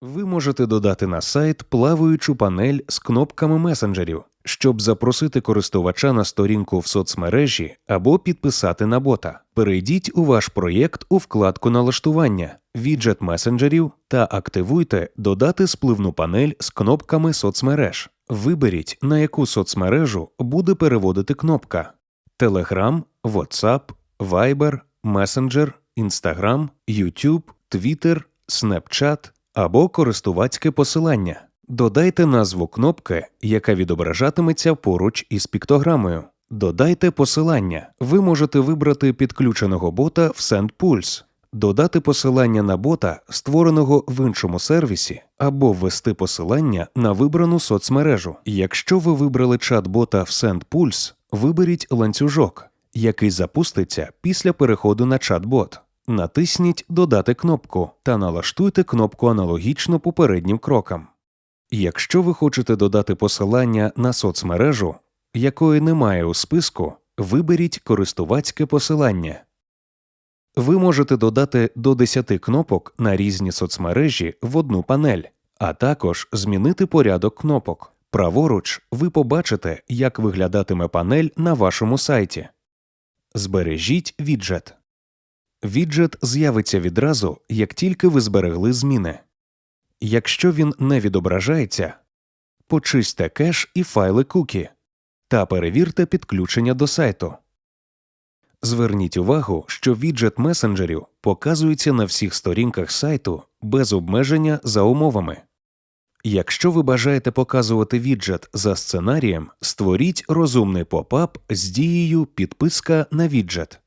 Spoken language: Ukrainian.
Ви можете додати на сайт плаваючу панель з кнопками месенджерів, щоб запросити користувача на сторінку в соцмережі або підписати на бота. Перейдіть у ваш проєкт у вкладку налаштування, віджет месенджерів та активуйте Додати спливну панель з кнопками соцмереж. Виберіть, на яку соцмережу буде переводити кнопка: Telegram, WhatsApp, Viber, Messenger, Instagram, YouTube, Twitter, Snapchat або користувацьке посилання. Додайте назву кнопки, яка відображатиметься поруч із піктограмою. Додайте посилання. Ви можете вибрати підключеного бота в SendPulse, додати посилання на бота, створеного в іншому сервісі, або ввести посилання на вибрану соцмережу. Якщо ви вибрали чат-бота в SendPulse, виберіть ланцюжок, який запуститься після переходу на чат-бот. Натисніть Додати кнопку та налаштуйте кнопку аналогічно попереднім крокам. Якщо ви хочете додати посилання на соцмережу, якої немає у списку, виберіть користувацьке посилання. Ви можете додати до 10 кнопок на різні соцмережі в одну панель, а також змінити порядок кнопок. Праворуч ви побачите, як виглядатиме панель на вашому сайті. Збережіть віджет. Віджет з'явиться відразу, як тільки ви зберегли зміни. Якщо він не відображається, почистьте кеш і файли кукі та перевірте підключення до сайту. Зверніть увагу, що віджет месенджерів показується на всіх сторінках сайту без обмеження за умовами. Якщо ви бажаєте показувати віджет за сценарієм, створіть розумний попап з дією підписка на віджет.